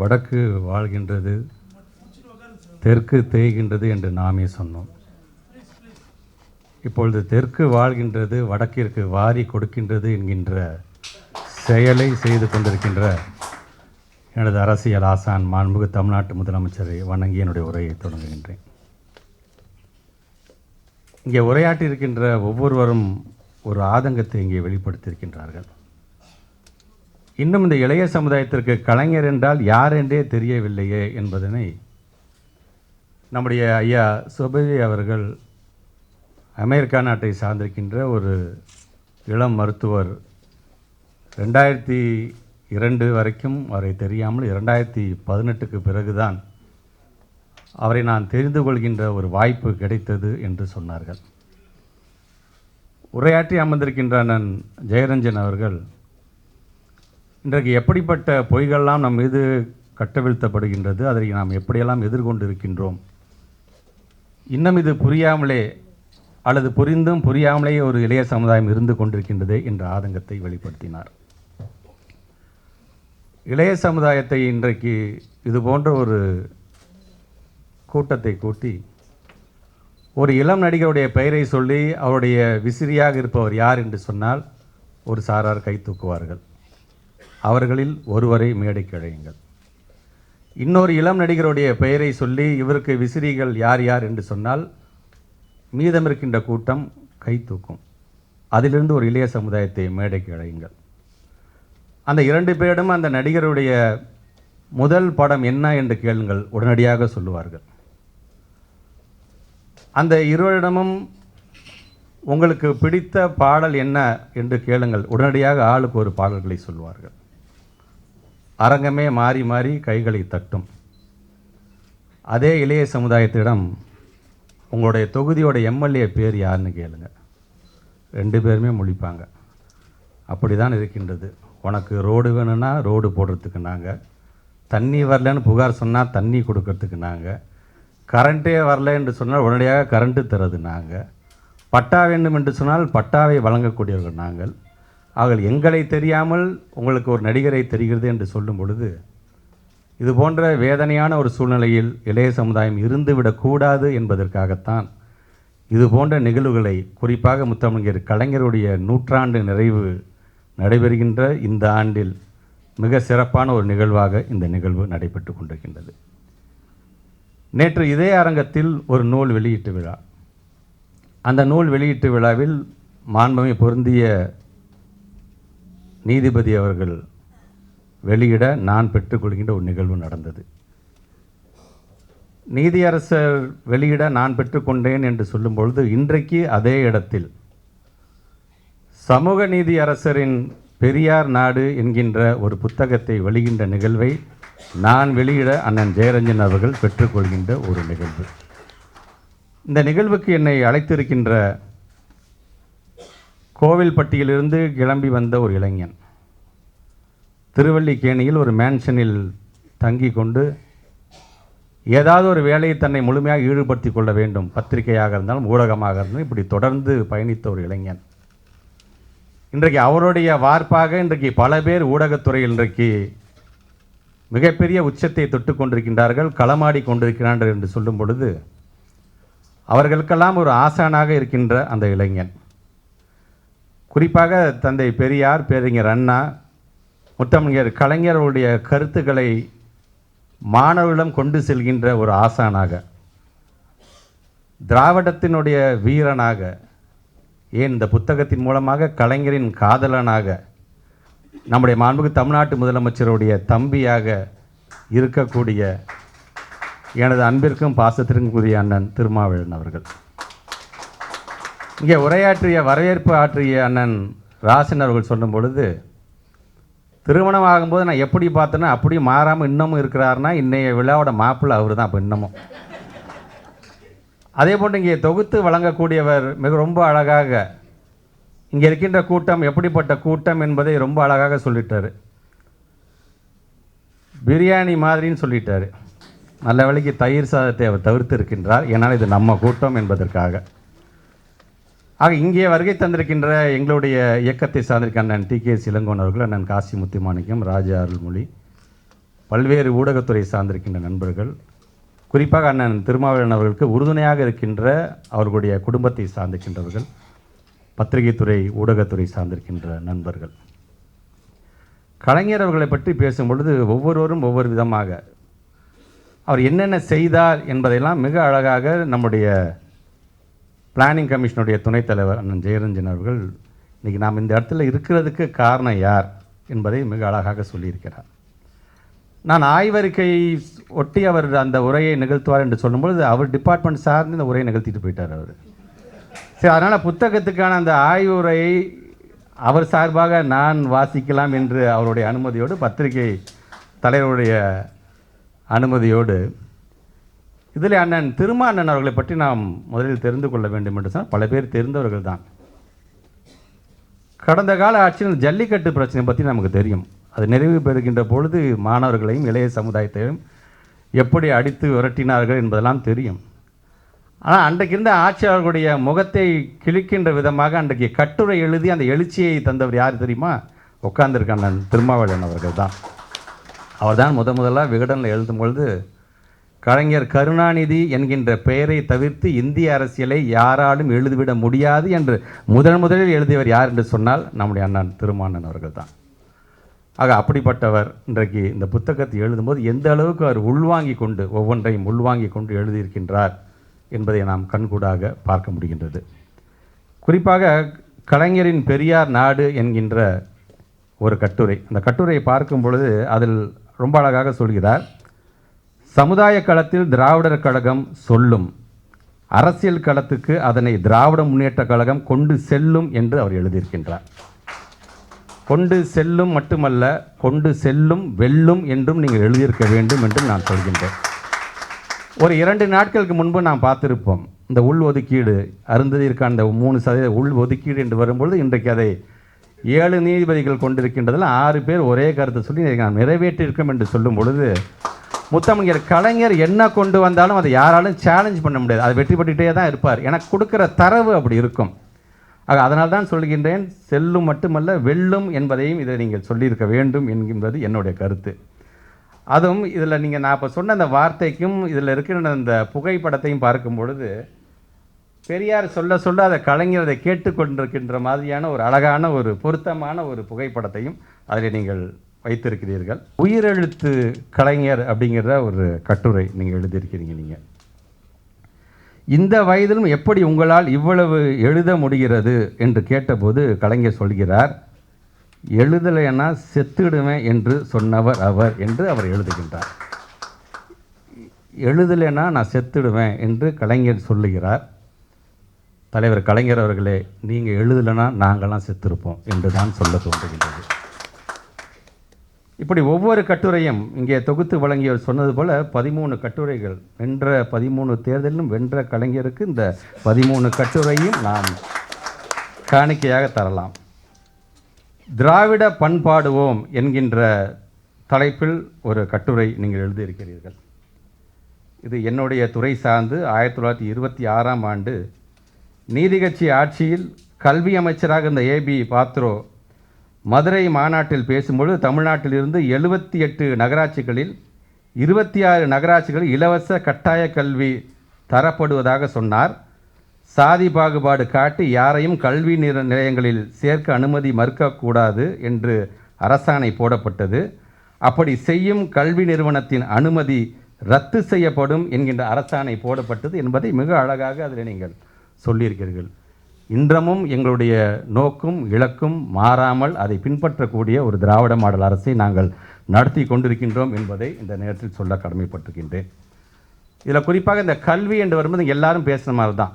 வடக்கு வாழ்கின்றது தெற்கு தேய்கின்றது என்று நாமே சொன்னோம். இப்பொழுது தெற்கு வாழ்கின்றது வடக்கிற்கு வாரி கொடுக்கின்றது என்கின்ற செயலை செய்து கொண்டிருக்கின்ற எனது அரசியல் ஆசான் மாண்புகு தமிழ்நாட்டு முதலமைச்சரை வணங்கி என்னுடைய உரையை தொடங்குகின்றேன். இங்கே உரையாற்றியிருக்கின்ற ஒவ்வொருவரும் ஒரு ஆதங்கத்தை இங்கே வெளிப்படுத்தியிருக்கின்றார்கள். இன்னும் இந்த இளைய சமுதாயத்திற்கு கலைஞர் என்றால் யார் என்றே தெரியவில்லையே என்பதனை நம்முடைய ஐயா சுபவி அவர்கள் அமெரிக்கா நாட்டை சார்ந்திருக்கின்ற ஒரு இளம் மருத்துவர் ரெண்டாயிரத்தி இரண்டு வரைக்கும் அவரை தெரியாமல் இரண்டாயிரத்தி பதினெட்டுக்கு பிறகுதான் அவரை நான் தெரிந்து கொள்கின்ற ஒரு வாய்ப்பு கிடைத்தது என்று சொன்னார்கள். உரையாற்றி அமர்ந்திருக்கின்ற அண்ணன் ஜெயரஞ்சன் அவர்கள் இன்றைக்கு எப்படிப்பட்ட பொய்கள்லாம் நம் மீது கட்டவிழ்த்தப்படுகின்றது அதை நாம் எப்படியெல்லாம் எதிர்கொண்டு இருக்கின்றோம் இன்னும் இது புரியாமலே அல்லது புரிந்தும் புரியாமலே ஒரு இளைய சமுதாயம் இருந்து கொண்டிருக்கின்றதே என்ற ஆதங்கத்தை வெளிப்படுத்தினார். இளைய சமுதாயத்தை இன்றைக்கு இது போன்ற ஒரு கூட்டத்தை கூட்டி ஒரு இளம் நடிகருடைய பெயரை சொல்லி அவருடைய விசிறியாக இருப்பவர் யார் என்று சொன்னால் ஒரு சாரார் கை தூக்குவார்கள். அவர்களில் ஒருவரை மேடைக்கு அழையுங்கள். இன்னொரு இளம் நடிகருடைய பெயரை சொல்லி இவருக்கு விசிறிகள் யார் யார் என்று சொன்னால் மீதம் இருக்கின்ற கூட்டம் கை தூக்கும். அதிலிருந்து ஒரு இளைய சமுதாயத்தை மேடைக்கு அழையுங்கள். அந்த இரண்டு பேரிடம் அந்த நடிகருடைய முதல் படம் என்ன என்று கேளுங்கள். உடனடியாக சொல்லுவார்கள். அந்த இருவரிடமும் உங்களுக்கு பிடித்த பாடல் என்ன என்று கேளுங்கள். உடனடியாக ஆளுக்கு ஒரு பாடல்களை சொல்வார்கள் அரங்கமே மாறி மாறி கைகளை தட்டும். அதே இளைய சமுதாயத்திடம் உங்களுடைய தொகுதியோட எம்எல்ஏ பேர் யாருன்னு கேளுங்க. ரெண்டு பேருமே முழிப்பாங்க. அப்படி தான் இருக்கின்றது. உனக்கு ரோடு வேணும்னா ரோடு போடுறதுக்கு நாங்கள் தண்ணி வரலன்னு புகார் சொன்னால் தண்ணி கொடுக்கறதுக்கு நாங்கள் கரண்ட்டே வரல என்று சொன்னால் உடனடியாக கரண்ட்டு தரது நாங்கள் பட்டா வேண்டும் என்று சொன்னால் பட்டாவை வழங்கக்கூடியவர்கள் நாங்கள் ஆகல் எங்களை தெரியாமல் உங்களுக்கு ஒரு நடிகரை தெரிகிறது என்று சொல்லும் பொழுது இது போன்ற வேதனையான ஒரு சூழ்நிலையில் இளைய சமுதாயம் இருந்துவிடக்கூடாது என்பதற்காகத்தான் இது போன்ற நிகழ்வுகளை குறிப்பாக முத்தமிழர் கலைஞருடைய நூற்றாண்டு நிறைவு நடைபெறுகின்ற இந்த ஆண்டில் மிக சிறப்பான ஒரு நிகழ்வாக இந்த நிகழ்வு நடைபெற்று கொண்டிருக்கின்றது. நேற்று இதே அரங்கத்தில் ஒரு நூல் வெளியீட்டு விழா. அந்த நூல் வெளியீட்டு விழாவில் மாண்புமை பொருந்திய நீதிபதி அவர்கள் வெளியிட நான் பெற்றுக்கொள்கின்ற ஒரு நிகழ்வு நடந்தது. நீதியரசர் வெளியிட நான் பெற்றுக்கொண்டேன் என்று சொல்லும் பொழுது இன்றைக்கு அதே இடத்தில் சமூக நீதி அரசரின் பெரியார் நாடு என்கின்ற ஒரு புத்தகத்தை வெளியின்ற நிகழ்வை நான் வெளியிட அண்ணன் ஜெயரஞ்சன் அவர்கள் பெற்றுக்கொள்கின்ற ஒரு நிகழ்வு. இந்த நிகழ்வுக்கு என்னை அழைத்திருக்கின்ற கோவில்பட்டியிலிருந்து கிளம்பி வந்த ஒரு இளைஞன். திருவல்லிக்கேணியில் ஒரு மேன்ஷனில் தங்கி கொண்டு ஏதாவது ஒரு வேலையை தன்னை முழுமையாக ஈடுபடுத்தி கொள்ள வேண்டும். பத்திரிகையாக இருந்தாலும் ஊடகமாக இருந்தாலும் இப்படி தொடர்ந்து பயணித்த ஒரு இளைஞன். இன்றைக்கு அவருடைய வார்ப்பாக இன்றைக்கு பல பேர் ஊடகத்துறையில் இன்றைக்கு மிகப்பெரிய உச்சத்தை தொட்டு கொண்டிருக்கின்றார்கள் களமாடி கொண்டிருக்கிறார்கள் என்று சொல்லும் பொழுது அவர்களுக்கெல்லாம் ஒரு ஆசானாக இருக்கின்ற அந்த இளைஞன். குறிப்பாக தந்தை பெரியார் பேரறிஞர் அண்ணா முத்தமிழர் கலைஞர்களுடைய கருத்துக்களை மாணவர்களிடம் கொண்டு செல்கின்ற ஒரு ஆசானாக திராவிடத்தினுடைய வீரனாக ஏன் இந்த புத்தகத்தின் மூலமாக கலைஞரின் காதலனாக நம்முடைய மாண்புக்கு தமிழ்நாட்டு முதலமைச்சருடைய தம்பியாக இருக்கக்கூடிய எனது அன்பிற்கும் பாசத்திற்கும் கூறிய அண்ணன் திருமாவளவன் அவர்கள். இங்கே உரையாற்றிய வரவேற்பு ஆற்றிய அண்ணன் ராசன் அவர்கள் சொல்லும் பொழுது திருமணம் ஆகும்போது நான் எப்படி பார்த்தேன்னா அப்படி மாறாமல் இன்னமும் இருக்கிறாருன்னா இன்றைய விழாவோட மாப்பிள்ளை அவர் தான் அப்போ இன்னமும். அதே போன்று இங்கே தொகுத்து வழங்கக்கூடியவர் மிக ரொம்ப அழகாக இங்கே இருக்கின்ற கூட்டம் எப்படிப்பட்ட கூட்டம் என்பதை ரொம்ப அழகாக சொல்லிட்டார். பிரியாணி மாதிரின்னு சொல்லிட்டார். நல்ல வேலைக்கு தயிர் சாதத்தை அவர் தவிர்த்து இருக்கின்றார் ஏன்னால் இது நம்ம கூட்டம் என்பதற்காக. ஆக இங்கே வருகை தந்திருக்கின்ற எங்களுடைய இயக்கத்தை சார்ந்திருக்க அண்ணன் டி கே சிலங்கோன் அவர்கள் அண்ணன் காசி முத்துமாணிக்கம் ராஜா அருள்மொழி பல்வேறு ஊடகத்துறை சார்ந்திருக்கின்ற நண்பர்கள் குறிப்பாக அண்ணன் திருமாவளவன் அவர்களுக்கு உறுதுணையாக இருக்கின்ற அவர்களுடைய குடும்பத்தை சார்ந்திருக்கின்றவர்கள் பத்திரிகைத்துறை ஊடகத்துறை சார்ந்திருக்கின்ற நண்பர்கள். கலைஞர் அவர்களை பற்றி பேசும் பொழுது ஒவ்வொருவரும் ஒவ்வொரு விதமாக அவர் என்னென்ன செய்தார் என்பதையெல்லாம் மிக அழகாக நம்முடைய பிளானிங் கமிஷனுடைய துணைத் தலைவர் அண்ணன் ஜெயரஞ்சன் அவர்கள் இன்றைக்கி நாம் இந்த இடத்துல இருக்கிறதுக்கு காரணம் யார்? என்பதை மிக அழகாக சொல்லியிருக்கிறார். நான் ஆய்வறிக்கை ஒட்டி அவர் அந்த உரையை நிகழ்த்துவார் என்று சொல்லும்பொழுது அவர் டிபார்ட்மெண்ட் சார்ந்து இந்த உரையை நிகழ்த்திட்டு போயிட்டார் அவர். சரி அதனால் புத்தகத்துக்கான அந்த ஆய்வுரையை அவர் சார்பாக நான் வாசிக்கலாம் என்று அவருடைய அனுமதியோடு பத்திரிகை தலைவருடைய அனுமதியோடு இதில் அண்ணன் திருமா அண்ணன் அவர்களை பற்றி நாம் முதலில் தெரிந்து கொள்ள வேண்டும் என்று சொன்னால் பல பேர் தெரிந்தவர்கள் தான். கடந்த கால ஆட்சியில் ஜல்லிக்கட்டு பிரச்சனை பற்றி நமக்கு தெரியும். அது நிறைவு பெறுகின்ற பொழுது மாணவர்களையும் இளைய சமுதாயத்தையும் எப்படி அடித்து விரட்டினார்கள் என்பதெல்லாம் தெரியும். ஆனால் அன்றைக்கு இருந்த ஆட்சியாளர்களுடைய முகத்தை கிழிக்கின்ற விதமாக அன்றைக்கு கட்டுரை எழுதி அந்த எழுச்சியை தந்தவர் யார் தெரியுமா? உட்கார்ந்திருக்க அண்ணன் திருமாவளவன் அவர்கள் தான். அவர் தான் முத முதலாக விகடனில் எழுதும் பொழுது கலைஞர் கருணாநிதி என்கின்ற பெயரை தவிர்த்து இந்திய அரசியலை யாராலும் எழுதிவிட முடியாது என்று முதன் முதலில் எழுதியவர் யார் என்று சொன்னால் நம்முடைய அண்ணன் திருமானன் அவர்கள் தான் ஆக அப்படிப்பட்டவர் இன்றைக்கு இந்த புத்தகத்தை எழுதும்போது எந்த அளவுக்கு அவர் உள்வாங்கி கொண்டு ஒவ்வொன்றையும் உள்வாங்கி கொண்டு எழுதியிருக்கின்றார் என்பதை நாம் கண்கூடாக பார்க்க முடிகின்றது. குறிப்பாக கலைஞரின் பெரியார் நாடு என்கின்ற ஒரு கட்டுரை. அந்த கட்டுரையை பார்க்கும் பொழுது அதில் ரொம்ப அழகாக சொல்கிறார் சமுதாய களத்தில் திராவிடர் கழகம் சொல்லும். அரசியல் களத்துக்கு அதனை திராவிட முன்னேற்ற கழகம் கொண்டு செல்லும் என்று அவர் எழுதியிருக்கின்றார். கொண்டு செல்லும் மட்டுமல்ல கொண்டு செல்லும் வெல்லும் என்றும் நீங்கள் எழுதியிருக்க வேண்டும் என்று நான் சொல்கின்றேன். ஒரு இரண்டு நாட்களுக்கு முன்பு நாம் பார்த்திருப்போம் இந்த உள் ஒதுக்கீடு அருந்ததிற்கான இந்த மூணு சதவீத உள் ஒதுக்கீடு என்று வரும்பொழுது இன்றைக்கு அதை ஏழு நீதிபதிகள் கொண்டிருக்கின்றதில் ஆறு பேர் ஒரே கருத்தை சொல்லி நான் நிறைவேற்றியிருக்கோம் என்று சொல்லும் பொழுது முத்தமிழர் கலைஞர் என்ன கொண்டு வந்தாலும் அதை யாராலும் சேலஞ்ச் பண்ண முடியாது. அதை வெற்றி பெற்றுகிட்டே தான் இருப்பார். எனக்கு கொடுக்குற தரவு அப்படி இருக்கும். ஆக அதனால் தான் சொல்கின்றேன் செல்லும் மட்டுமல்ல வெல்லும் என்பதையும் இதை நீங்கள் சொல்லியிருக்க வேண்டும் என்கின்றது என்னுடைய கருத்து. அதுவும் இதில் நீங்கள் நான் இப்போ சொன்ன அந்த வார்த்தைக்கும் இதில் இருக்கிற அந்த புகைப்படத்தையும் பார்க்கும் பொழுது பெரியார் சொல்ல சொல்ல அதை கலைஞர் அதை கேட்டுக்கொண்டிருக்கின்ற மாதிரியான ஒரு அழகான ஒரு பொருத்தமான ஒரு புகைப்படத்தையும் அதில் நீங்கள் வைத்திருக்கிறீர்கள். உயிரெழுத்து கலைஞர் அப்படிங்கிற ஒரு கட்டுரை நீங்கள் எழுதியிருக்கிறீங்க நீங்கள் இந்த வயதிலும் எப்படி உங்களால் இவ்வளவு எழுத முடிகிறது என்று கேட்டபோது கலைஞர் சொல்கிறார் எழுதலைன்னா செத்துடுவேன் என்று சொன்னவர் அவர் என்று அவர் எழுதுகின்றார். எழுதலைன்னா நான் செத்துடுவேன் என்று கலைஞர் சொல்லுகிறார். தலைவர் கலைஞர் அவர்களே நீங்கள் எழுதலைன்னா நாங்களாம் செத்திருப்போம் என்று தான் சொல்ல தோன்றுகின்றது. இப்படி ஒவ்வொரு கட்டுரையும் இங்கே தொகுத்து வழங்கியவர் சொன்னது போல் பதிமூணு கட்டுரைகள். வென்ற பதிமூணு தேர்தலிலும் வென்ற கலைஞருக்கு இந்த பதிமூணு கட்டுரையும் நாம் காணிக்கையாக தரலாம். திராவிட பண்பாடுவோம் என்கின்ற தலைப்பில் ஒரு கட்டுரை நீங்கள் எழுதியிருக்கிறீர்கள். இது என்னுடைய துறை சார்ந்து ஆயிரத்தி தொள்ளாயிரத்தி இருபத்தி ஆறாம் ஆண்டு நீதிகட்சி ஆட்சியில் கல்வி அமைச்சராக இருந்த ஏபி பாத்ரோ மதுரை மாநாட்டில் பேசும்பொழுது தமிழ்நாட்டிலிருந்து எழுபத்தி எட்டு நகராட்சிகளில் இருபத்தி ஆறு நகராட்சிகளில் இலவச கட்டாய கல்வி தரப்படுவதாக சொன்னார். சாதி பாகுபாடு காட்டி யாரையும் கல்வி நிற நிலையங்களில் சேர்க்க அனுமதி மறுக்கக்கூடாது என்று அரசாணை போடப்பட்டது. அப்படி செய்யும் கல்வி நிறுவனத்தின் அனுமதி ரத்து செய்யப்படும் என்கின்ற அரசாணை போடப்பட்டது என்பதை மிக அழகாக அதில் நீங்கள் சொல்லியிருக்கிறீர்கள். இன்றமும் எங்களுடைய நோக்கும் இலக்கும் மாறாமல் அதை பின்பற்றக்கூடிய ஒரு திராவிட மாடல் அரசை நாங்கள் நடத்தி கொண்டிருக்கின்றோம் என்பதை இந்த நேரத்தில் சொல்ல கடமைப்பட்டிருக்கின்றேன். இதில் குறிப்பாக இந்த கல்வி என்று வரும்போது எல்லாரும் பேசுன மாதிரி தான்.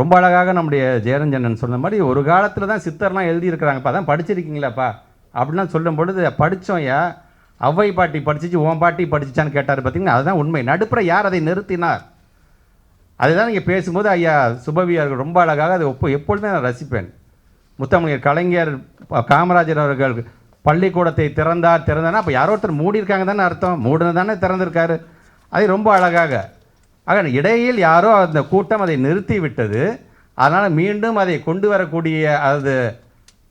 ரொம்ப அழகாக நம்முடைய ஜெயரஞ்சனன் சொன்ன மாதிரி ஒரு காலத்தில் தான் சித்தர்லாம் எழுதியிருக்கிறாங்கப்பா அதான் படிச்சிருக்கீங்களாப்பா? அப்படிலாம் சொல்லும் பொழுது படித்தோம் யா ஔவை பாட்டி படிச்சிச்சு உன் பாட்டி படிச்சிச்சான்னு கேட்டார் பார்த்தீங்கன்னா அதுதான் உண்மை. நடுப்புற யார் அதை நிறுத்தினார்? அதுதான் நீங்கள் பேசும்போது ஐயா சுபவியார்கள் ரொம்ப அழகாக அதை ஒப்பு எப்பொழுதுமே நான் ரசிப்பேன். முத்தமிழர் கலைஞர் காமராஜர் அவர்கள் பள்ளிக்கூடத்தை திறந்தார் திறந்தானா அப்போ யாரோ ஒருத்தர் மூடியிருக்காங்க தானே அர்த்தம். மூடினது தானே திறந்திருக்காரு. அது ரொம்ப அழகாக. ஆக இடையில் யாரோ அந்த கூட்டம் அதை நிறுத்தி விட்டது அதனால் மீண்டும் அதை கொண்டு வரக்கூடிய அது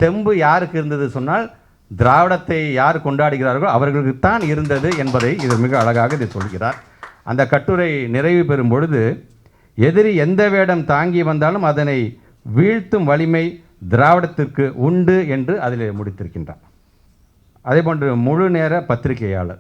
தெம்பு யாருக்கு இருந்தது சொன்னால் திராவிடத்தை யார் கொண்டாடுகிறார்களோ அவர்களுக்கு தான் இருந்தது என்பதை இது மிக அழகாக இதை சொல்கிறார். அந்த கட்டுரை நிறைவு பெறும் பொழுது எதிரி எந்த வேடம் தாங்கி வந்தாலும் அதனை வீழ்த்தும் வலிமை திராவிடத்திற்கு உண்டு என்று அதில் முடித்திருக்கின்றார் அதே போன்று முழு நேர பத்திரிகையாளர்.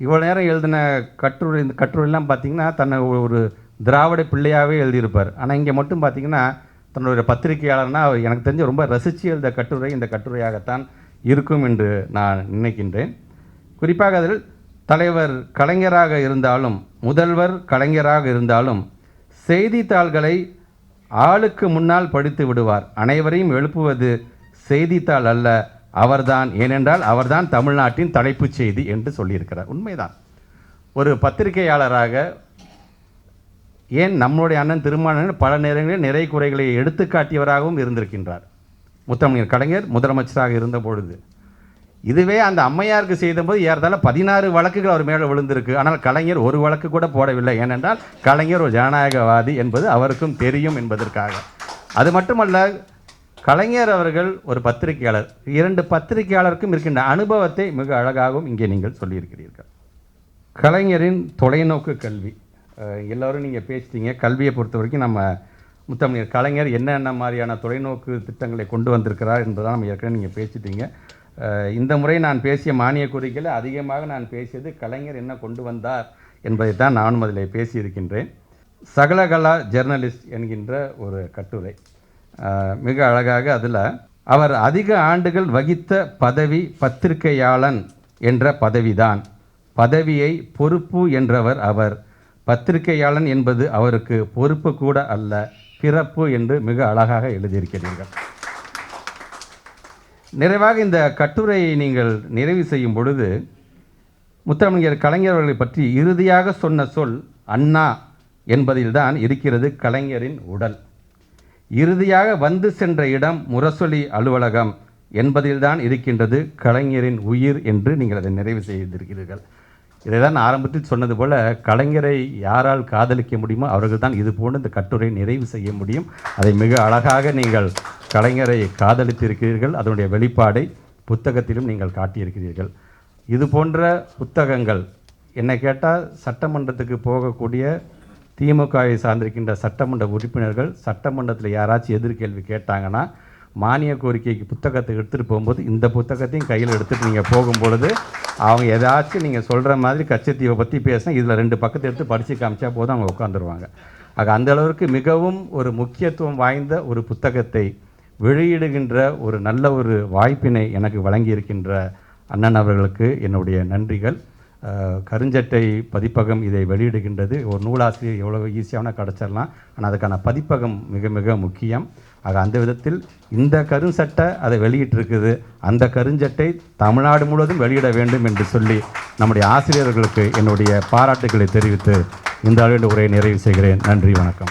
இவ்வளோ நேரம் எழுதின கட்டுரை இந்த கட்டுரைலாம் பார்த்திங்கன்னா தன்னை ஒரு- திராவிட பிள்ளையாகவே எழுதியிருப்பார். ஆனால் இங்கே மட்டும் பார்த்தீங்கன்னா தன்னுடைய பத்திரிகையாளர்னா அவர் எனக்கு தெரிஞ்சு ரொம்ப ரசித்து எழுத கட்டுரை இந்த கட்டுரையாகத்தான் இருக்கும் என்று நான் நினைக்கின்றேன். குறிப்பாக அதில் தலைவர் கலைஞராக இருந்தாலும் முதல்வர் கலைஞராக இருந்தாலும் செய்தித்தாள்களை ஆளுக்கு முன்னால் படித்து விடுவார். அனைவரையும் எழுப்புவது செய்தித்தாள் அல்ல அவர்தான். ஏனென்றால் அவர்தான் தமிழ்நாட்டின் தலைப்புச் செய்தி என்று சொல்லியிருக்கிறார். உண்மைதான். ஒரு பத்திரிகையாளராக ஏன் நம்மளுடைய அண்ணன் திருமாவளவன் பல நேரங்களில் நிறை குறைகளை எடுத்துக்காட்டியவராகவும் இருந்திருக்கின்றார். முத்தமிழர் கலைஞர் முதலமைச்சராக இருந்த பொழுது. இதுவே அந்த அம்மையாருக்கு செய்தபோது ஏறதால பதினாறு வழக்குகள் அவர் மேலே விழுந்திருக்கு. ஆனால் கலைஞர் ஒரு வழக்கு கூட போடவில்லை. ஏனென்றால் கலைஞர் ஒரு ஜனநாயகவாதி என்பது அவருக்கும் தெரியும் என்பதற்காக. அது மட்டுமல்ல கலைஞர் அவர்கள் ஒரு பத்திரிகையாளர். இரண்டு பத்திரிகையாளருக்கும் இருக்கின்ற அனுபவத்தை மிக அழகாகவும் இங்கே நீங்கள் சொல்லியிருக்கிறீர்கள். கலைஞரின் தொலைநோக்கு கல்வி. எல்லோரும் நீங்கள் பேசிட்டீங்க. கல்வியை பொறுத்த வரைக்கும் நம்ம முத்தமிழர் கலைஞர் என்னென்ன மாதிரியான தொலைநோக்கு திட்டங்களை கொண்டு வந்திருக்கிறார் என்பதை நம்ம ஏற்கனவே நீங்கள் பேசிட்டீங்க. இந்த முறை நான் பேசிய மானிய கோரிக்கையில் அதிகமாக நான் பேசியது கலைஞர் என்ன கொண்டு வந்தார் என்பதை தான் நானும் அதில் பேசியிருக்கின்றேன். சகலகலா ஜெர்னலிஸ்ட் என்கின்ற ஒரு கட்டுரை. மிக அழகாக அதில் அவர் அதிக ஆண்டுகள் வகித்த பதவி பத்திரிகையாளன் என்ற பதவிதான். பதவியை பொறுப்பு என்றவர் அவர். பத்திரிகையாளன் என்பது அவருக்கு பொறுப்பு கூட அல்ல பிறப்பு என்று மிக அழகாக எழுதியிருக்கிறீர்கள். நிறைவாக இந்த கட்டுரையை நீங்கள் நிறைவு செய்யும் பொழுது முத்தமிழர் கலைஞர் அவர்களை பற்றி இறுதியாக சொன்ன சொல் அண்ணா என்பதில்தான் இருக்கிறது கலைஞரின் உடல். இறுதியாக வந்து சென்ற இடம் முரசொலி அலுவலகம் என்பதில்தான் இருக்கின்றது கலைஞரின் உயிர் என்று நீங்கள் அதை நிறைவு செய்திருக்கிறீர்கள். இதை தான் ஆரம்பத்தில் சொன்னது போல் கலைஞரை யாரால் காதலிக்க முடியுமோ அவர்கள் தான் இது போன்ற இந்த கட்டுரை நிறைவு செய்ய முடியும். அதை மிக அழகாக நீங்கள் கலைஞரை காதலித்திருக்கிறீர்கள். அதனுடைய வெளிப்பாடை புத்தகத்திலும் நீங்கள் காட்டியிருக்கிறீர்கள். இது போன்ற புத்தகங்கள் என்னை கேட்டால் சட்டமன்றத்துக்கு போகக்கூடிய திமுகவை சார்ந்திருக்கின்ற சட்டமன்ற உறுப்பினர்கள் சட்டமன்றத்தில் யாராச்சும் எதிர்கேள்வி கேட்டாங்கன்னா மானிய கோரிக்கைக்கு புத்தகத்தை எடுத்துகிட்டு போகும்போது இந்த புத்தகத்தையும் கையில் எடுத்துகிட்டு நீங்கள் போகும்பொழுது அவங்க ஏதாச்சும் நீங்கள் சொல்கிற மாதிரி கச்சத்தீவை பற்றி பேசினா இதில் ரெண்டு பக்கத்தை எடுத்து படித்து காமிச்சா போதும் அவங்க உட்காந்துருவாங்க ஆக அந்த அளவிற்கு மிகவும் ஒரு முக்கியத்துவம் வாய்ந்த ஒரு புத்தகத்தை வெளியிடுகின்ற ஒரு நல்ல ஒரு வாய்ப்பினை எனக்கு வழங்கியிருக்கின்ற அண்ணன் அவர்களுக்கு என்னுடைய நன்றிகள். கருஞ்சட்டை பதிப்பகம் இதை வெளியிடுகின்றது. ஒரு நூலாசிரியர் எவ்வளோ ஈஸியான கிடச்சிடலாம் ஆனால் அதுக்கான பதிப்பகம் மிக மிக முக்கியம். ஆக அந்த விதத்தில் இந்த கருஞ்சட்டை அதை வெளியிட்டிருக்குது. அந்த கருஞ்சட்டை தமிழ்நாடு முழுவதும் வெளியிட வேண்டும் என்று சொல்லி நம்முடைய ஆசிரியர்களுக்கு என்னுடைய பாராட்டுக்களை தெரிவித்து இந்த அளவில் உரையை நிறைவு செய்கிறேன். நன்றி வணக்கம்.